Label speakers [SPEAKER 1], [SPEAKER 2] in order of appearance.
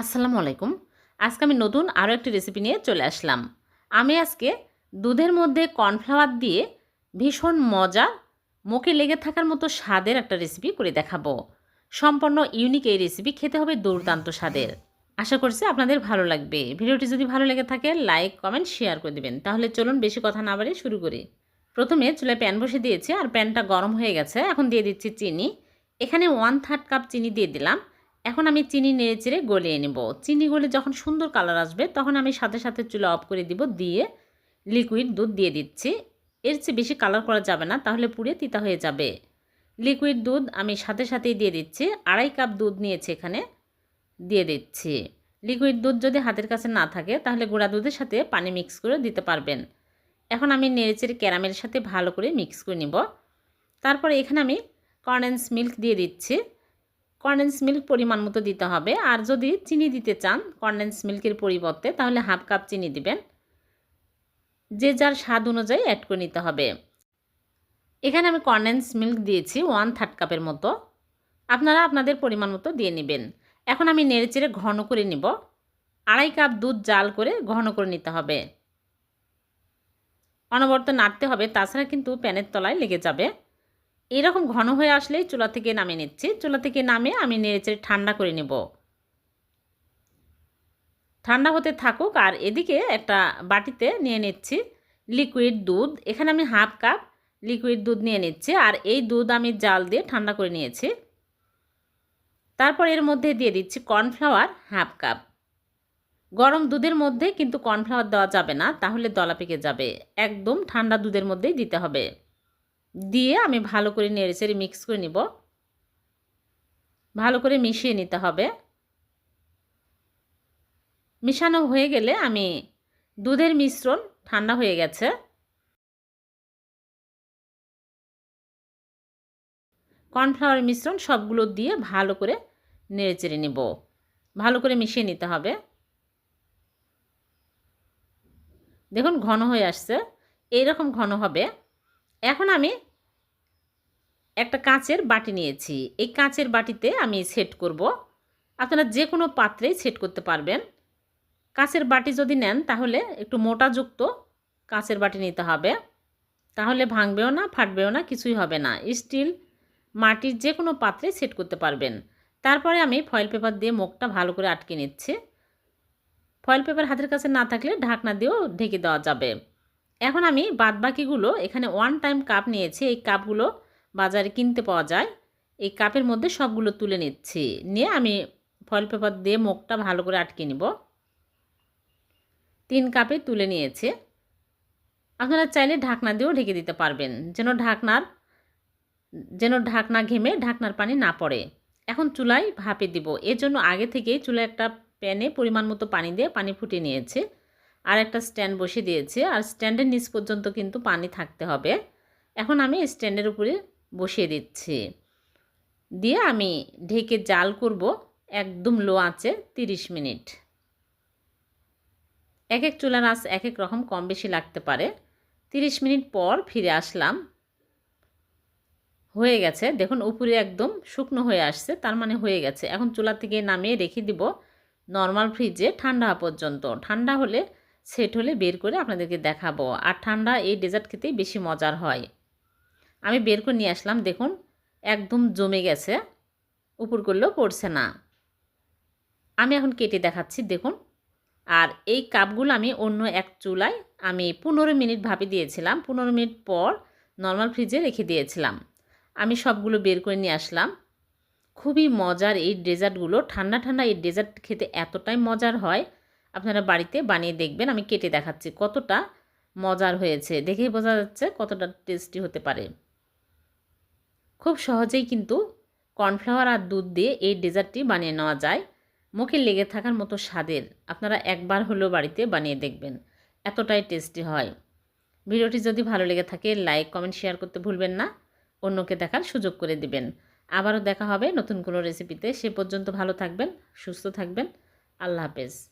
[SPEAKER 1] আসসালামু আলাইকুম। আজকে আমি নতুন আরও একটি রেসিপি নিয়ে চলে আসলাম। আমি আজকে দুধের মধ্যে কর্নফ্লাওয়ার দিয়ে ভীষণ মজা, মুখে লেগে থাকার মতো স্বাদের একটা রেসিপি করে দেখাবো। সম্পূর্ণ ইউনিক এই রেসিপি খেতে হবে দুর্দান্ত স্বাদের। আশা করছি আপনাদের ভালো লাগবে। ভিডিওটি যদি ভালো লেগে থাকে লাইক কমেন্ট শেয়ার করে দেবেন। তাহলে চলুন বেশি কথা না বাড়িয়ে শুরু করি। প্রথমে চুলায় প্যান বসে দিয়েছি আর প্যানটা গরম হয়ে গেছে। এখন দিয়ে দিচ্ছি চিনি। এখানে ওয়ান থার্ড কাপ চিনি দিয়ে দিলাম। এখন আমি চিনি নেড়ে চেড়ে গলিয়ে নেব। চিনি গলে যখন সুন্দর কালার আসবে, তখন আমি সাথে সাথে চুলা অফ করে দিব, দিয়ে লিকুইড দুধ দিয়ে দিচ্ছি। এর চেয়ে বেশি কালার করা যাবে না, তাহলে পুড়ে তিতা হয়ে যাবে। লিকুইড দুধ আমি সাথে সাথেই দিয়ে দিচ্ছি, আড়াই কাপ দুধ নিয়েছি এখানে, দিয়ে দিচ্ছি। লিকুইড দুধ যদি হাতের কাছে না থাকে, তাহলে গুঁড়া দুধের সাথে পানি মিক্স করে দিতে পারবেন। এখন আমি নেড়েচেড়ে ক্যারামেলের সাথে ভালো করে মিক্স করে নিব। তারপরে এখানে আমি কর্নেন্স মিল্ক দিয়ে দিচ্ছি। কর্নেন্স মিল্ক পরিমাণ মতো দিতে হবে। আর যদি চিনি দিতে চান কর্নেন্স মিল্কের পরিবর্তে, তাহলে হাফ কাপ চিনি দিবেন। যে যার স্বাদ অনুযায়ী অ্যাড করে নিতে হবে। এখানে আমি কর্নেন্স মিল্ক দিয়েছি ওয়ান থার্ড কাপের মতো। আপনারা আপনাদের পরিমাণ মতো দিয়ে নেবেন। এখন আমি নেড়েচেড়ে ঘন করে নিব। আড়াই কাপ দুধ জাল করে ঘন করে নিতে হবে। অনবরত নাড়তে হবে, তাছাড়া কিন্তু প্যানের তলায় লেগে যাবে। এরকম ঘন হয়ে আসলেই চুলা থেকে নামিয়ে নিচ্ছি। চুলা থেকে নামে আমি নেড়েচেড়ে ঠান্ডা করে নেব। ঠান্ডা হতে থাকুক আর এদিকে একটা বাটিতে নিয়ে নিচ্ছি লিকুইড দুধ। এখানে আমি হাফ কাপ লিকুইড দুধ নিয়ে নিচ্ছি আর এই দুধ আমি জাল দিয়ে ঠান্ডা করে নিয়েছি। তারপর এর মধ্যে দিয়ে দিচ্ছি কর্নফ্লাওয়ার হাফ কাপ। গরম দুধের মধ্যে কিন্তু কর্নফ্লাওয়ার দেওয়া যাবে না, তাহলে দলা পেকে যাবে। একদম ঠান্ডা দুধের মধ্যেই দিতে হবে। দিয়ে আমি ভালো করে নেড়ে চেড়ে মিক্স করে নিব। ভালো করে মিশিয়ে নিতে হবে। মিশানো হয়ে গেলে আমি দুধের মিশ্রণ ঠান্ডা হয়ে গেছে। কর্নফ্লাওয়ার মিশ্রণ সবগুলো দিয়ে ভালো করে নেড়ে চেড়ে নেব। ভালো করে মিশিয়ে নিতে হবে। দেখুন, ঘন হয়ে আসছে। এইরকম ঘন হবে। এখন আমি একটা কাঁচের বাটি নিয়েছি। এই কাঁচের বাটিতে আমি সেট করব। আপনারা যে কোনো পাত্রেই সেট করতে পারবেন। কাঁচের বাটি যদি নেন, তাহলে একটু মোটাযুক্ত কাঁচের বাটি নিতে হবে। তাহলে ভাঙবেও না, ফাটবেও না, কিছুই হবে না। স্টিল মাটির যে কোনো পাত্রে সেট করতে পারবেন। তারপরে আমি ফয়েল পেপার দিয়ে মুখটা ভালো করে আটকে নিচ্ছি। ফয়েল পেপার হাতের কাছে না থাকলে ঢাকনা দিয়েও ঢেকে দেওয়া যাবে। এখন আমি বাদবাকিগুলো এখানে ওয়ান টাইম কাপ নিয়েছি। এই কাপগুলো বাজারে কিনতে পাওয়া যায়। এই কাপের মধ্যে সবগুলো তুলে নিচ্ছি। নিয়ে আমি ফয়েল পেপার দিয়ে মুখটা ভালো করে আটকে নিব। তিন কাপে তুলে নিয়েছে। আপনারা চাইলে ঢাকনা দিয়েও ঢেকে দিতে পারবেন, যেন ঢাকনার, যেন ঢাকনা ঘেমে ঢাকনার পানি না পড়ে। এখন চুলায় ভাপে দিব। এর জন্য আগে থেকেই চুলায় একটা প্যানে পরিমাণ মতো পানি দিয়ে পানি ফুটিয়ে নিয়েছে। আর একটা স্ট্যান্ড বসিয়ে দিয়েছে। আর স্ট্যান্ডের নিচ পর্যন্ত কিন্তু পানি থাকতে হবে। এখন আমি স্ট্যান্ডের উপরে বসিয়ে দিচ্ছি। দিয়ে আমি ঢেকে জাল করব একদম লো আঁচে 30 মিনিট। এক এক চুলার আঁচ এক এক রকম কম বেশি লাগতে পারে। 30 মিনিট পর ফিরে আসলাম। হয়ে গেছে। দেখুন, উপরে একদম শুকনো হয়ে আসছে, তার মানে হয়ে গেছে। এখন চুলা থেকে নামিয়ে রেখে দিব নর্মাল ফ্রিজে ঠান্ডা পর্যন্ত। ঠান্ডা হলে, সেট হলে বের করে আপনাদেরকে দেখাবো। আর ঠান্ডা এই ডেজার্ট খেতেই বেশি মজার হয়। আমি বের করে নিয়ে আসলাম, দেখুন, একদম জমে গেছে, উপর করলেও পড়ছে না। আমি এখন কেটে দেখাচ্ছি, দেখুন। আর এই কাপগুলো আমি অন্য এক চুলায় আমি পনেরো মিনিট ভাপে দিয়েছিলাম, পনেরো মিনিট পর নর্মাল ফ্রিজে রেখে দিয়েছিলাম। আমি সবগুলো বের করে নিয়ে আসলাম। খুবই মজার এই ডেজার্টগুলো, ঠান্ডা ঠান্ডা এই ডেজার্ট খেতে এতটাই মজার হয়, আপনারা বাড়িতে বানিয়ে দেখবেন, আমি কেটে দেখাচ্ছি কতটা মজার হয়েছে, দেখেই বোঝা যাচ্ছে কতটা টেস্টি হতে পারে। খুব সহজেই কিন্তু কর্নফ্লাওয়ার আর দুধ দিয়ে এই ডেজার্টটি বানিয়ে নেওয়া যায়। মুখে লেগে থাকার মতো স্বাদের আপনারা একবার হলেও বাড়িতে বানিয়ে দেখবেন, এতটাই টেস্টি হয়। ভিডিওটি যদি ভালো লেগে থাকে, লাইক, কমেন্ট, শেয়ার করতে ভুলবেন না। অন্যকে দেখার সুযোগ করে দিবেন। আবারও দেখা হবে নতুন কোনো রেসিপিতে। সে পর্যন্ত ভালো থাকবেন, সুস্থ থাকবেন। আল্লাহ হাফেজ।